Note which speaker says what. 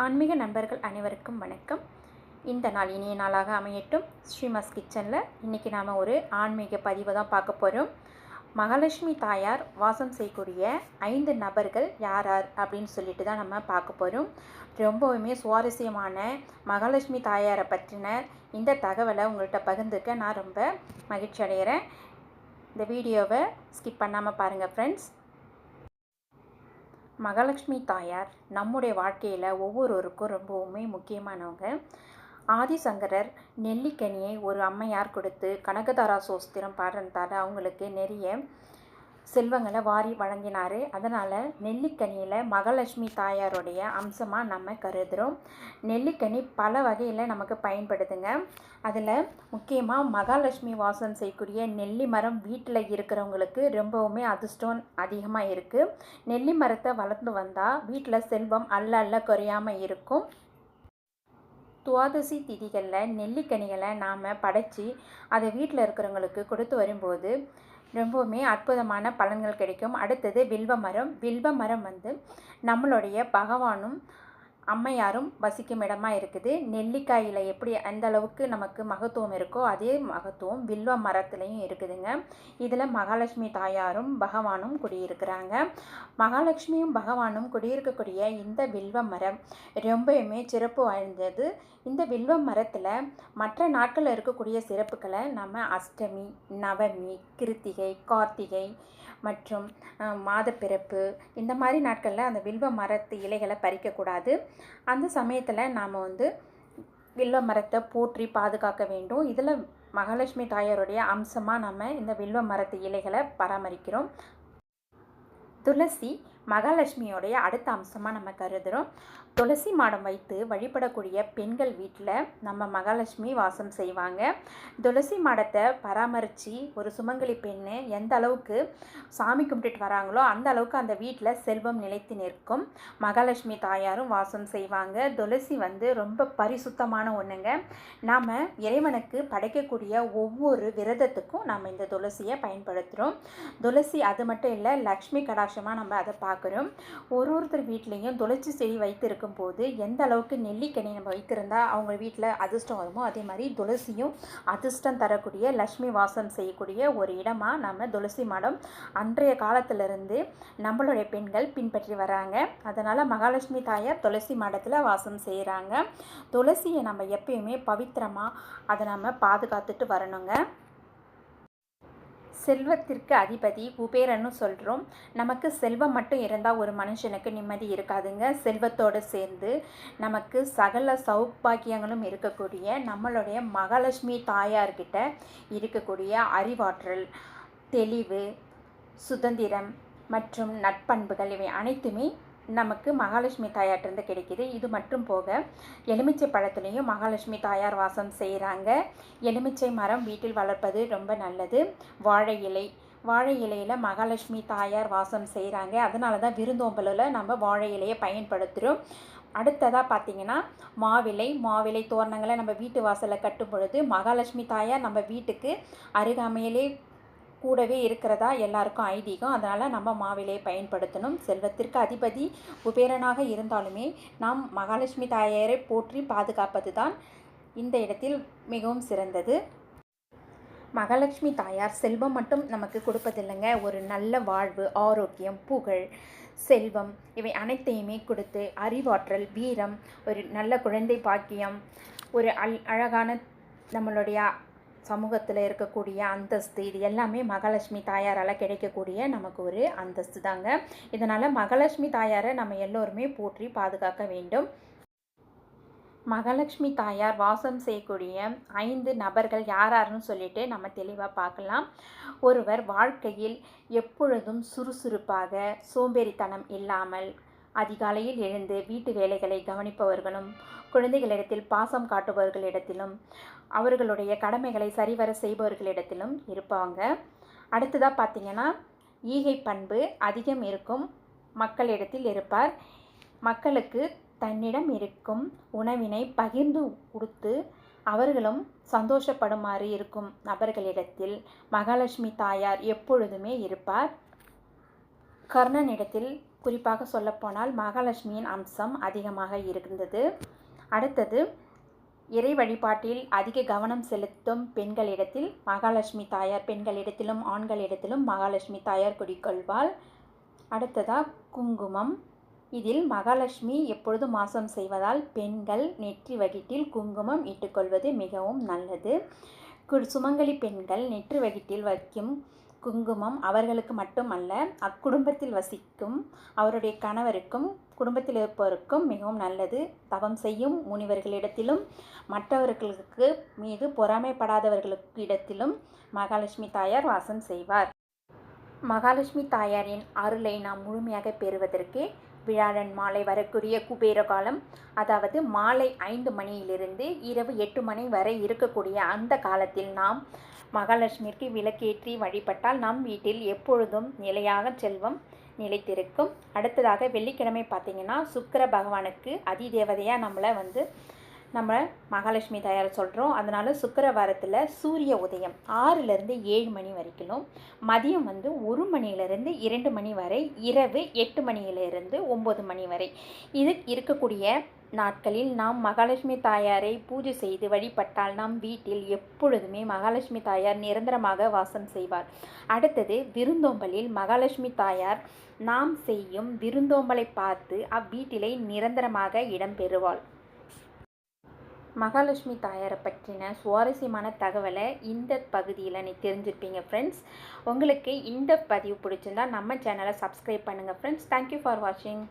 Speaker 1: ஆன்மீக நண்பர்கள் அனைவருக்கும் வணக்கம். இந்த நாள் இனிய நாளாக அமையட்டும். ஸ்ரீமாஸ் கிச்சனில் இன்றைக்கி நாம் ஒரு ஆன்மீக பதிவை தான் பார்க்க போகிறோம் மகாலட்சுமி தாயார் வாசம் செய்யக்கூடிய ஐந்து நபர்கள் யார் யார் அப்படின்னு சொல்லிட்டு தான் நம்ம பார்க்க போகிறோம் ரொம்பவுமே சுவாரஸ்யமான மகாலட்சுமி தாயாரை பற்றின இந்த தகவலை உங்கள்கிட்ட பகிர்ந்துக்க நான் ரொம்ப மகிழ்ச்சி அடைகிறேன். இந்த வீடியோவை ஸ்கிப் பண்ணாமல் பாருங்கள் ஃப்ரெண்ட்ஸ் மகாலட்சுமி தாயார் நம்முடைய வாழ்க்கையில் ஒவ்வொருவருக்கும் ரொம்பவுமே முக்கியமானவங்க. ஆதிசங்கரர் நெல்லிக்கனியை ஒரு அம்மையார் கொடுத்து கனகதாரா சோஸ்திரம் பாடுறதால அவங்களுக்கு நிறைய செல்வங்களை வாரி வழங்கினார். அதனால் நெல்லிக்கனியில் மகாலட்சுமி தாயாருடைய அம்சமாக நம்ம கருதுகிறோம் நெல்லிக்கனி பல வகையில் நமக்கு பயன்படுதுங்க. அதில் முக்கியமாக மகாலட்சுமி வாசம் செய்யக்கூடிய நெல்லி மரம் வீட்டில் இருக்கிறவங்களுக்கு ரொம்பவுமே அதிர்ஷ்டம் அதிகமாக இருக்குது நெல்லி மரத்தை வளர்ந்து வந்தால் வீட்டில் செல்வம் அல்ல அல்ல குறையாமல் இருக்கும். துவாதசி திதிகளில் நெல்லிக்கனிகளை நாம் படைச்சி அதை வீட்டில் இருக்கிறவங்களுக்கு கொடுத்து வரும்போது ரொம்பவுமே அற்புதமான பலன்கள் கிடைக்கும். அடுத்தது வில்வ மரம். வில்வ மரம் வந்து நம்மளுடைய பகவானும் அம்மையாரும் வசிக்கும் இடமா இருக்குது. நெல்லிக்காயில் எப்படி அந்த அளவுக்கு நமக்கு மகத்துவம் இருக்கோ அதே மகத்துவம் வில்வ மரத்துலேயும் இருக்குதுங்க. இதில் மகாலட்சுமி தாயாரும் பகவானும் குடியிருக்கிறாங்க. மகாலட்சுமியும் பகவானும் குடியிருக்கக்கூடிய இந்த வில்வ மரம் ரொம்பவுமே சிறப்பு வாய்ந்தது. இந்த வில்வ மரத்தில் மற்ற நாட்களில் இருக்கக்கூடிய சிறப்புகளை நம்ம அஷ்டமி நவமி கிருத்திகை கார்த்திகை மற்றும் மாதப்பிறப்பு இந்த மாதிரி நாட்களில் அந்த வில்வ மரத்து இலைகளை பறிக்கக்கூடாது. அந்த சமயத்தில் நாம் வந்து வில்வ மரத்தை போற்றி பாதுகாக்க வேண்டும். இதில் மகாலட்சுமி தாயாருடைய அம்சமாக நம்ம இந்த வில்வ மரத்து இலைகளை பராமரிக்கிறோம். துளசி மகாலட்சுமியோடைய அடுத்த அம்சமாக நம்ம கருதுகிறோம் துளசி மாடம் வைத்து வழிபடக்கூடிய பெண்கள் வீட்டில் நம்ம மகாலட்சுமி வாசம் செய்வாங்க. துளசி மாடத்தை பராமரித்து ஒரு சுமங்கலி பெண் எந்த அளவுக்கு சாமி கும்பிட்டுட்டு வராங்களோ அந்த அளவுக்கு அந்த வீட்டில் செல்வம் நிலைத்து நிற்கும். மகாலட்சுமி தாயாரும் வாசம் செய்வாங்க. துளசி வந்து ரொம்ப பரிசுத்தமான ஒன்றுங்க நாம் இறைவனுக்கு படைக்கக்கூடிய ஒவ்வொரு விரதத்துக்கும் நாம் இந்த துளசியை பயன்படுத்துகிறோம் துளசி அது மட்டும் இல்லை லக்ஷ்மி கடாட்சமாக நம்ம அதை பார்க்குறோம் ஒரு ஒருத்தர் வீட்லேயும் துளசி செடி வைத்திருக்கும் போது எந்த அளவுக்கு நெல்லிக்கனி நம்ம வைத்திருந்தால் அவங்க வீட்டில் அதிர்ஷ்டம் வருமோ அதே மாதிரி துளசியும் அதிர்ஷ்டம் தரக்கூடிய லக்ஷ்மி வாசம் செய்யக்கூடிய ஒரு இடமாக நம்ம துளசி மடம் அன்றைய காலத்திலிருந்து நம்மளுடைய பெண்கள் பின்பற்றி வராங்க. அதனால் மகாலட்சுமி தாயார் துளசி மடத்தில் வாசம் செய்கிறாங்க துளசியை நம்ம எப்பயுமே பவித்திரமாக அதை நம்ம பாதுகாத்துட்டு வரணுங்க. செல்வத்திற்கு அதிபதி குபேரன்னு சொல்கிறோம் நமக்கு செல்வம் மட்டும் இருந்தால் ஒரு மனுஷனுக்கு நிம்மதி இருக்காதுங்க. செல்வத்தோடு சேர்ந்து நமக்கு சகல சௌபாக்கியங்களும் இருக்கக்கூடிய நம்மளுடைய மகாலட்சுமி தாயார்கிட்ட இருக்கக்கூடிய அறிவாற்றல் தெளிவு சுதந்திரம் மற்றும் நட்பண்புகள் இவை அனைத்துமே நமக்கு மகாலட்சுமி தாயார்கிட்டருந்து கிடைக்கிது. இது மட்டும் போக எலுமிச்சை பழத்துலேயும் மகாலட்சுமி தாயார் வாசம் செய்கிறாங்க எலுமிச்சை மரம் வீட்டில் வளர்ப்பது ரொம்ப நல்லது. வாழை இலை. வாழை இலையில் மகாலட்சுமி தாயார் வாசம் செய்கிறாங்க அதனால தான் விருந்தோம்பலில் நம்ம வாழை இலையை பயன்படுத்துகிறோம் அடுத்ததாக பார்த்தீங்கன்னா மாவிலை. மாவிலை தோரணங்களை நம்ம வீட்டு வாசலில் கட்டும் பொழுது மகாலட்சுமி தாயார் நம்ம வீட்டுக்கு அருகாமையிலே கூடவே இருக்கிறதா எல்லாருக்கும் ஐதீகம். அதனால் நம்ம மாவிலையை பயன்படுத்தணும். செல்வத்திற்கு அதிபதி குபேரனாக இருந்தாலுமே நாம் மகாலட்சுமி தாயாரை போற்றி பாதுகாப்பது தான் இந்த இடத்தில் மிகவும் சிறந்தது. மகாலட்சுமி தாயார் செல்வம் மட்டும் நமக்கு கொடுப்பதில்லைங்க. ஒரு நல்ல வாழ்வு ஆரோக்கியம் புகழ் செல்வம் இவை அனைத்தையுமே கொடுத்து அறிவாற்றல் வீரம் ஒரு நல்ல குழந்தை பாக்கியம் ஒரு அல் அழகான நம்மளுடைய சமூகத்தில் இருக்கக்கூடிய அந்தஸ்து இது எல்லாமே மகாலட்சுமி தாயாரால் கிடைக்கக்கூடிய நமக்கு ஒரு அந்தஸ்து தாங்க இதனால் மகாலட்சுமி தாயாரை நம்ம எல்லோருமே போற்றி பாதுகாக்க வேண்டும். மகாலட்சுமி தாயார் வாசம் செய்யக்கூடிய ஐந்து நபர்கள் யாராருன்னு சொல்லிட்டு நம்ம தெளிவாக பார்க்கலாம். ஒருவர் வாழ்க்கையில் எப்பொழுதும் சுறுசுறுப்பாக சோம்பேறித்தனம் இல்லாமல் அதிகாலையில் எழுந்து வீட்டு வேலைகளை கவனிப்பவர்களும் குழந்தைகளிடத்தில் பாசம் காட்டுபவர்களிடத்திலும் அவர்களுடைய கடமைகளை சரிவர செய்பவர்களிடத்திலும் இருப்பாங்க. அடுத்ததாக பார்த்தீங்கன்னா ஈகை பண்பு அதிகம் இருக்கும் மக்களிடத்தில் இருப்பார். மக்களுக்கு தன்னிடம் இருக்கும் உணவினை பகிர்ந்து கொடுத்து அவர்களும் சந்தோஷப்படுமாறு இருக்கும் நபர்களிடத்தில் மகாலட்சுமி தாயார் எப்பொழுதுமே இருப்பார். கர்ணனிடத்தில் குறிப்பாக சொல்லப்போனால் மகாலட்சுமியின் அம்சம் அதிகமாக இருந்தது. அடுத்தது இறை வழிபாட்டில் அதிக கவனம் செலுத்தும் பெண்களிடத்தில் மகாலட்சுமி தாயார் பெண்களிடத்திலும் ஆண்களிடத்திலும் மகாலட்சுமி தாயார் குடிக்கொள்வாள். அடுத்ததாக குங்குமம். இதில் மகாலட்சுமி எப்பொழுதும் மாசம் செய்வதால் பெண்கள் நெற்றி வகிட்டில் குங்குமம் இட்டுக்கொள்வது மிகவும் நல்லது. கு- சுமங்கலி பெண்கள் நெற்றி வகிட்டில் வைக்கும் குங்குமம் அவர்களுக்கு மட்டுமல்ல அக்குடும்பத்தில் வசிக்கும் அவருடைய கணவருக்கும் குடும்பத்தில் இருப்பவருக்கும் மிகவும் நல்லது. தவம் செய்யும் முனிவர்களிடத்திலும் மற்றவர்களுக்கு மீது பொறாமைப்படாதவர்களுக்கு இடத்திலும் மகாலட்சுமி தாயார் வாசம் செய்வார். மகாலட்சுமி தாயாரின் அருளை நாம் முழுமையாக பெறுவதற்கு விழாடன் மாலை வரக்கூடிய குபேர காலம் அதாவது மாலை ஐந்து மணியிலிருந்து இரவு எட்டு மணி வரை இருக்கக்கூடிய அந்த காலத்தில் நாம் மகாலட்சுமிக்கு விளக்கேற்றி வழிபட்டால் நம் வீட்டில் எப்பொழுதும் நிலையாக செல்வம் நிலைத்திருக்கும். அடுத்ததாக வெள்ளிக்கிழமை பார்த்திங்கன்னா சுக்கிர பகவானுக்கு அதிதேவதையாக நம்மளை வந்து நம்ம மகாலட்சுமி தயார சொல்கிறோம் அதனால் சுக்கிரவாரத்தில் சூரிய உதயம் ஆறுலேருந்து ஏழு மணி வரைக்கும் மதியம் வந்து ஒரு மணியிலேருந்து இரண்டு மணி வரை இரவு எட்டு மணியிலிருந்து ஒம்பது மணி வரை. இது இருக்கக்கூடிய நாட்களில் நாம் மகாலட்சுமி தாயாரை பூஜை செய்து வழிபட்டால் நம் வீட்டில் எப்பொழுதுமே மகாலட்சுமி தாயார் நிரந்தரமாக வாசம் செய்வார். அடுத்தது விருந்தோம்பலில் மகாலட்சுமி தாயார் நாம் செய்யும் விருந்தோம்பலை பார்த்து அவ்வீட்டிலே நிரந்தரமாக இடம்பெறுவாள் மகாலட்சுமி தாயாரை பற்றின சுவாரஸ்யமான தகவலை இந்த பகுதியில் நீ தெரிஞ்சிருப்பீங்க ஃப்ரெண்ட்ஸ் உங்களுக்கு இந்த பதிவு பிடிச்சிருந்தா நம்ம சேனலை சப்ஸ்கிரைப் பண்ணுங்கள் ஃப்ரெண்ட்ஸ் தேங்க்யூ ஃபார் வாட்சிங்